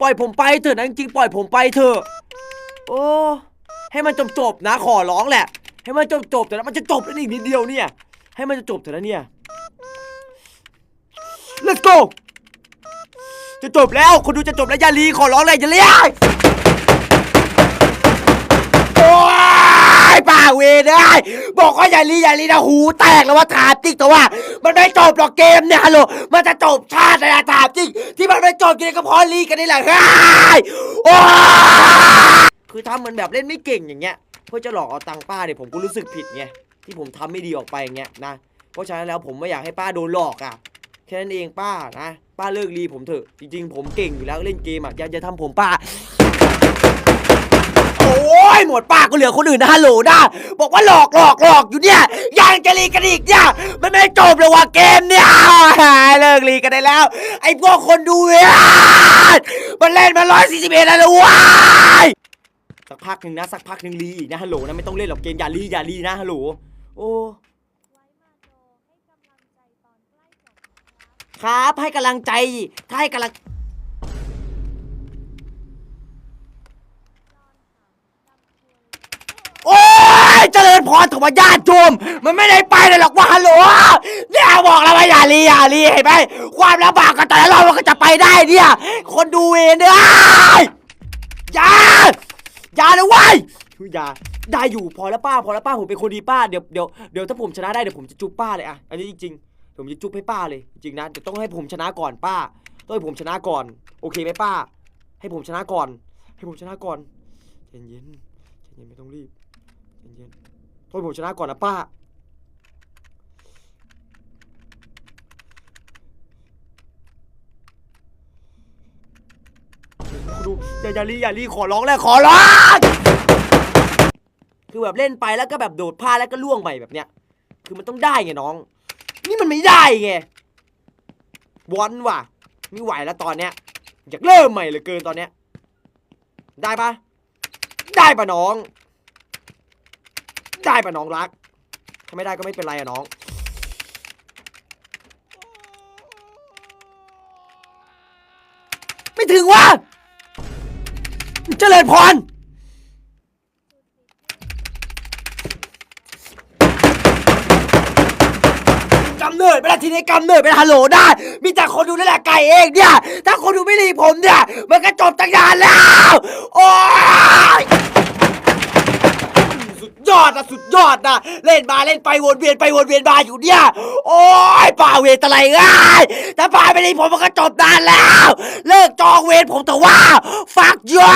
ปล่อยผมไปเถอะนะจริงๆปล่อยผมไปเถอะโอ้ให้มันจบจบนะขอร้องแหละ ให้มันจบๆแต่มันจะจบแล้วอีกนิดเดียวเนี่ย ให้มันจะจบเถอะนะเนี่ย let's go จะจบแล้วคนดูจะจบแล้วอย่าลีขอร้องเลยอย่าเลี้ยงโอ้ยป่าเวร ได้ยบอกว่าอย่าลีอย่าลีนะหูแตกแล้วว่าถามจริงแต่ว่า มันไม่จบหรอกเกมเนี่ยฮัลโหลมันจะจบชาติเลยนะถามจริงที่มันไม่จบจริงก็เพราะลีกันนี่แหละเฮ้ยโอ้คือทำเหมือนแบบเล่นไม่เก่งอย่างเงี้ยเพื่อจะหลอกเอาตังค์ป้าเนี่ยผมก็รู้สึกผิดไงที่ผมทำไม่ดีออกไปอย่างเงี้ยนะเพราะฉะนั้นแล้วผมไม่อยากให้ป้าโดนหลอกอะแค่นั้นเองป้านะป้าเลิกรีผมเถอะจริงๆ ผมเก่งอยู่แล้วเล่นเกมอะอย่าอย่าทำผมป้า โอ้ยหมดปากก็เหลือคนอื่นนะฮัลโหลนะบอกว่าหลอกหลอกหลอกอยู่เนี่ยยังจะรีกันอีกเนี่ยมันไม่จบเลยว่ะเกมเนี่ยเลิกรีกันได้แล้ว ไอ้พวกคนดูเนี่ยมันเล่นมาร้อยสี่สิบเอ็ดแล้วนะเว้ายสักพักหนึ่งนะสักพักหนึ่งรีอีกนะฮัลโหลนะไม่ต้องเล่นหรอกเกมอย่ารีอย่ารีนะฮัลโหลโอ้ครับให้กำลังใจถ้าให้กำลัง โอ้ย เจริญพรถวายญาติโยมมันไม่ได้ไปเลยหรอกว่าฮัลโหลเนี่ยบอกแล้วว่าอย่าลีอย่าลีเห็นไหมความลำบากก็แต่ละเรามันก็จะไปได้เนี่ย คนดูเองเนี่ยอย่าอย่าเลยเว้ยอย่าได้อยู่พอแล้วป้า พอแล้วป้าผมเป็นคนดีป้าเดี๋ยวเดี๋ยวเดี๋ยวถ้าผมชนะได้เดี๋ยวผมจะจุ๊บป้าเลยอะอันนี้จริงๆผมจะจุ๊บให้ป้าเลยจริงนะเดี๋ยวต้องให้ผมชนะก่อนป้าต้องให้ผมชนะก่อน โอเคไหมป้า ให้ผมชนะก่อน ให้ผมชนะก่อนเย็นเย็นไม่ต้องรีบ เย็นต้องให้ผมชนะก่อนนะป้า ดูอย่าอย่ารีอย่ารีขอร้องแล้วขอร้อง คือแบบเล่นไปแล้วก็แบบโดดพลาดแล้วก็ล่วงไปแบบเนี้ย คือมันต้องได้ไงน้อง นี่มันไม่ได้ไงวอนว่ะ ไม่ไหวแล้วตอนเนี้ย อยากเริ่มใหม่เหลือเกินตอนเนี้ย ได้ปะได้ปะน้อง ได้ปะน้องรัก ถ้าไม่ได้ก็ไม่เป็นไรอะน้อง ไม่ถึงวะเจริญพร กำเนิดไปแล้ทีนี้กำเนิดเป็นฮัลโหลได้ มีแต่คนดูนั่นแหละไก่เองเนี่ย ถ้าคนดูไม่รีผมเนี่ย มันก็จบตั้งนานแล้ว โอ้ย ยอดนะสุดยอดนะเล่นมาเล่นไปวนเวียนไปวนเวียนมาอยู่เนี่ยโอ้ยป่าเวทอะไรง่ายถ้าป่าไม่ได้ผมมันก็จบนานแล้ว เลิกจองเวรผมแต่ว่า ฟักยอ